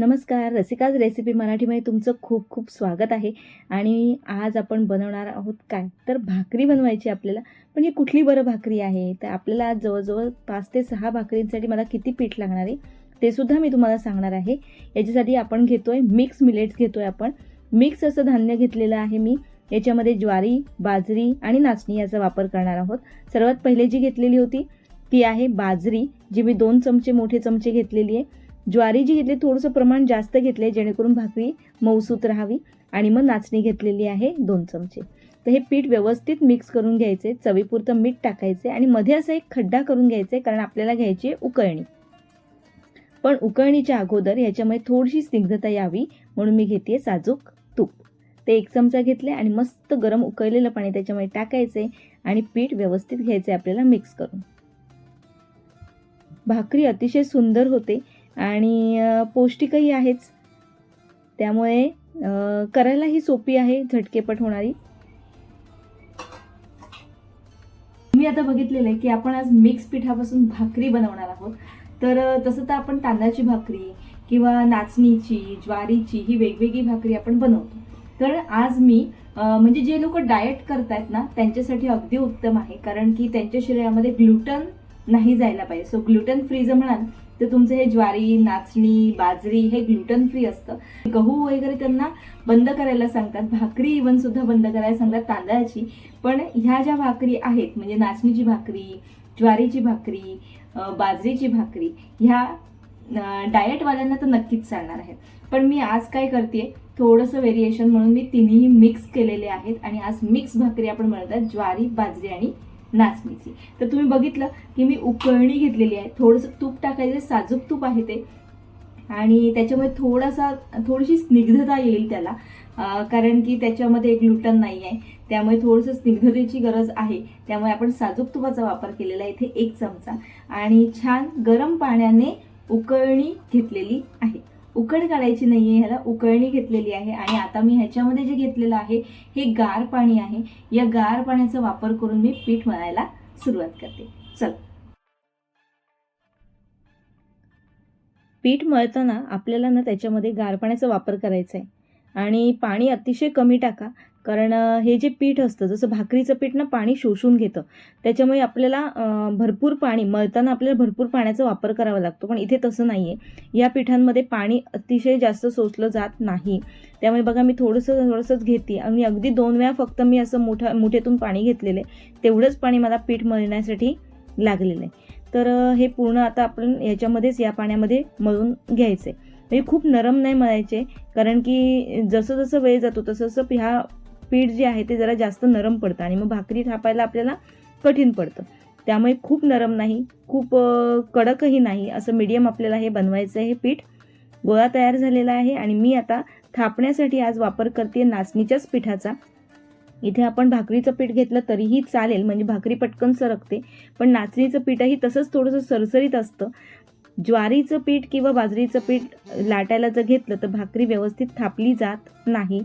नमस्कार रसिकाज रेसिपी मराठीमध्ये तुमचं खूप खूप स्वागत आहे. आणि आज आपण बनवणार आहोत काय? तर भाकरी बनवायची आपल्याला. पण ही कुठली बरं भाकरी आहे? तर आपल्याला आज जवळजवळ पाच ते सहा भाकरींसाठी मला किती पीठ लागणार आहे ते सुद्धा मी तुम्हाला सांगणार आहे. याच्यासाठी आपण घेतो आहे मिक्स मिलेट्स घेतो आहे आपण. मिक्स असं धान्य घेतलेलं आहे मी. याच्यामध्ये ज्वारी बाजरी आणि नाचणी याचा वापर करणार आहोत. सर्वात पहिले जी घेतलेली होती ती आहे बाजरी जी मी दोन चमचे मोठे चमचे घेतलेली आहे. ज्वारी जी घेतली थोडंसं प्रमाण जास्त घेतलं आहे जेणेकरून भाकरी मऊसूत राहावी आणि मग नाचणी घेतलेली आहे दोन चमचे. तर हे पीठ व्यवस्थित मिक्स करून घ्यायचे चवीपुरतं मीठ टाकायचे आणि मध्ये असं एक खड्डा करून घ्यायचे कारण आपल्याला घ्यायची आहे उकळणी. पण उकळणीच्या अगोदर ह्याच्यामध्ये थोडीशी स्निग्धता यावी म्हणून मी घेते साजूक तूप. ते एक चमचा घेतले आणि मस्त गरम उकळलेलं पाणी त्याच्यामध्ये टाकायचे आणि पीठ व्यवस्थित घ्यायचे आपल्याला मिक्स करून. भाकरी अतिशय सुंदर होते. आणि पौष्टिकही आहेच. त्यामुळे करायलाही सोपी आहे झटकेपट होणारी. मी आता बघितलेलं आहे की आपण आज मिक्स पिठापासून भाकरी बनवणार आहोत. तर तसं तर आपण तांदळाची भाकरी किंवा नाचणीची ज्वारीची ही वेगवेगळी भाकरी आपण बनवतो. तर आज मी म्हणजे जे लोक डाएट करतायत ना त्यांच्यासाठी अगदी उत्तम आहे. कारण की त्यांच्या शरीरामध्ये ग्लुटन नाही जायला पाहिजे. सो ग्लुटन फ्री जर म्हणाल तर तुमचं हे ज्वारी नाचणी बाजरी हे ग्लुटन फ्री असतं. गहू वगैरे त्यांना बंद करायला सांगतात. भाकरी इवन सुद्धा बंद करायला सांगतात तांदळाची. पण ह्या ज्या भाकरी आहेत म्हणजे नाचणीची भाकरी ज्वारीची भाकरी बाजरीची भाकरी ह्या डाएटवाल्यांना तर नक्कीच चालणार आहे पण मी आज काय करते थोडंसं व्हेरिएशन म्हणून मी तिन्ही मिक्स केलेले आहेत. आणि आज मिक्स भाकरी आपण म्हणतात ज्वारी बाजरी आणि नाचणीची तर तुम्ही बघितलं की मी उकळणी घेतलेली आहे. थोडंसं तूप टाकायचं साजूक तूप आहे ते. आणि त्याच्यामुळे थोडासा थोडीशी स्निग्धता येईल त्याला. कारण की त्याच्यामध्ये ग्लुटन नाही आहे. त्यामुळे थोडंसं स्निग्धतेची गरज आहे. त्यामुळे आपण साजूक तुपाचा वापर केलेला आहे इथे एक चमचा. आणि छान गरम पाण्याने उकळणी घेतलेली आहे. उकड काढायची नाही आहे ह्याला उकळणी घेतलेली आहे. आणि आता मी ह्याच्यामध्ये जे घेतलेलं आहे हे गार पाणी आहे. या गार पाण्याचा वापर करून मी पीठ मळायला सुरुवात करते. चल. पीठ मळताना आपल्याला ना त्याच्यामध्ये गार पाण्याचा वापर करायचा आहे आणि पाणी अतिशय कमी टाका. कारण हे जे पीठ असतं जसं भाकरीचं पीठ ना पाणी शोषून घेतं त्याच्यामुळे आपल्याला भरपूर पाणी मळताना आपल्याला भरपूर पाण्याचा वापर करावा लागतो. पण इथे तसं नाही आहे या पिठांमध्ये पाणी अतिशय जास्त सोसलं जात नाही. त्यामुळे बघा मी थोडंसं थोडंसंच घेते. आणि अगदी दोन वेळा फक्त मी असं मोठ्या मुठेतून पाणी घेतलेलं आहे. तेवढंच पाणी मला पीठ मळण्यासाठी लागलेलं आहे. तर हे पूर्ण आता आपण याच्यामध्येच या पाण्यामध्ये मळून घ्यायचं आहे म्हणजे खूप नरम नाही मळायचे. कारण की जसं जसं वेळ जातो तसं तसं ह्या पीठ जे आहे ते जरा जास्त नरम पडतं आणि मग भाकरी थापायला आपल्याला कठीण पडतं. त्यामुळे खूप नरम नाही खूप कडकही नाही असं मीडियम आपल्याला हे बनवायचं आहे हे पीठ. गोळा तयार झालेला आहे आणि मी आता थापण्यासाठी आज वापर करते नाचणीच्याच पिठाचा. इथे आपण भाकरीचं पीठ घेतलं तरीही चालेल म्हणजे भाकरी पटकन सरकते पण नाचणीचं पीठही तसंच थोडंसं सरसरीत असतं. ज्वारीचं पीठ किंवा बाजरीचं पीठ लाटायला जर घेतलं तर भाकरी व्यवस्थित थापली जात नाही.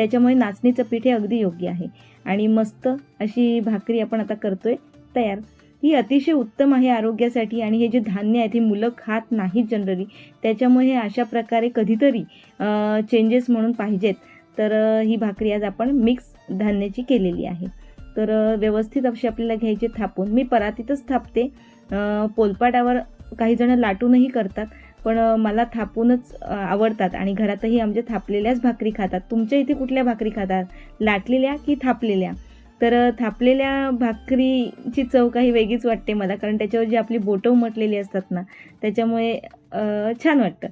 त्याच्यामुळे नाचणीचं पीठ हे अगदी योग्य आहे. आणि मस्त अशी भाकरी आपण आता करतोय तयार. ही अतिशय उत्तम आहे आरोग्यासाठी आणि हे जे धान्य आहे ते मुलं खात नाहीत जनरली त्याच्यामुळे हे अशा प्रकारे कधीतरी चेंजेस म्हणून पाहिजेत. तर ही भाकरी आज आपण मिक्स धान्याची केलेली आहे. तर व्यवस्थित अशी आपल्याला घ्यायची थापून मी परातीतच थापते. पोलपाटावर काही जण लाटूनही करतात. पण मला थापूनच आवडतात आणि घरातही आमच्या थापलेल्याच भाकरी खातात. तुमच्या इथे कुठल्या भाकरी खातात? लाटलेल्या की थापलेल्या? तर थापलेल्या भाकरीची चव काही वेगळीच वाटते मला कारण त्याच्यावर जी आपली बोटं उमटलेली असतात ना त्याच्यामुळे छान वाटतं.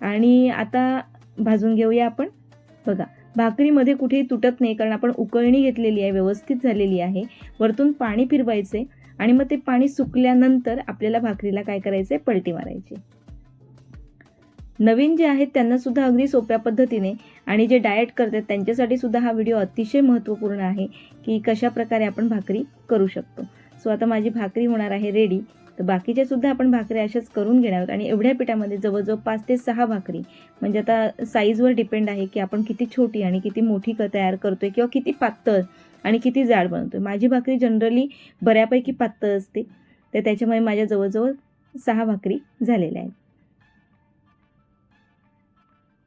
आणि आता भाजून घेऊया आपण. बघा भाकरीमध्ये कुठेही तुटत नाही कारण आपण उकळणी घेतलेली आहे व्यवस्थित झालेली आहे. वरतून पाणी फिरवायचे आणि मग ते पाणी सुकल्यानंतर आपल्याला भाकरीला काय करायचं आहे पलटी मारायची. नवीन जे आहेत त्यांना सुद्धा अगदी सोप्या पद्धतीने आणि जे डाएट करतात त्यांच्यासाठी सुद्धा हा व्हिडिओ अतिशय महत्त्वपूर्ण आहे की कशा प्रकारे आपण भाकरी करू शकतो. सो आता माझी भाकरी होणार आहे रेडी तर बाकीच्या सुद्धा आपण भाकरी अशाच करून घेणार आहोत. आणि एवढ्या पिठामध्ये जवळजवळ पाच ते सहा भाकरी. म्हणजे आता साईजवर डिपेंड आहे की आपण किती छोटी आणि किती मोठी क तयार करतोय किंवा किती पातळ आणि किती जाड बनवतोय. माझी भाकरी जनरली बऱ्यापैकी पातळ असते. तर त्याच्यामुळे माझ्या जवळजवळ सहा भाकरी झालेल्या आहेत.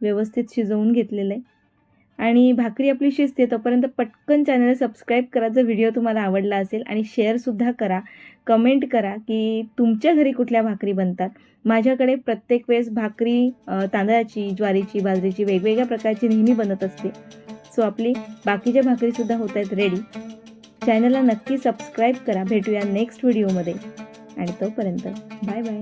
व्यवस्थित शिजवून घेतलेलं आहे. आणि भाकरी आपली शिजते तोपर्यंत पटकन चॅनल सबस्क्राईब करा. जर व्हिडिओ तुम्हाला आवडला असेल आणि शेअरसुद्धा करा. कमेंट करा की तुमच्या घरी कुठल्या भाकरी बनतात? माझ्याकडे प्रत्येक वेळेस भाकरी तांदळाची ज्वारीची बाजरीची वेगवेगळ्या प्रकारची नेहमी बनत असते. सो आपली बाकीच्या भाकरीसुद्धा होत आहेत रेडी चॅनलला नक्की सबस्क्राईब करा. भेटूया नेक्स्ट व्हिडिओमध्ये आणि तोपर्यंत बाय बाय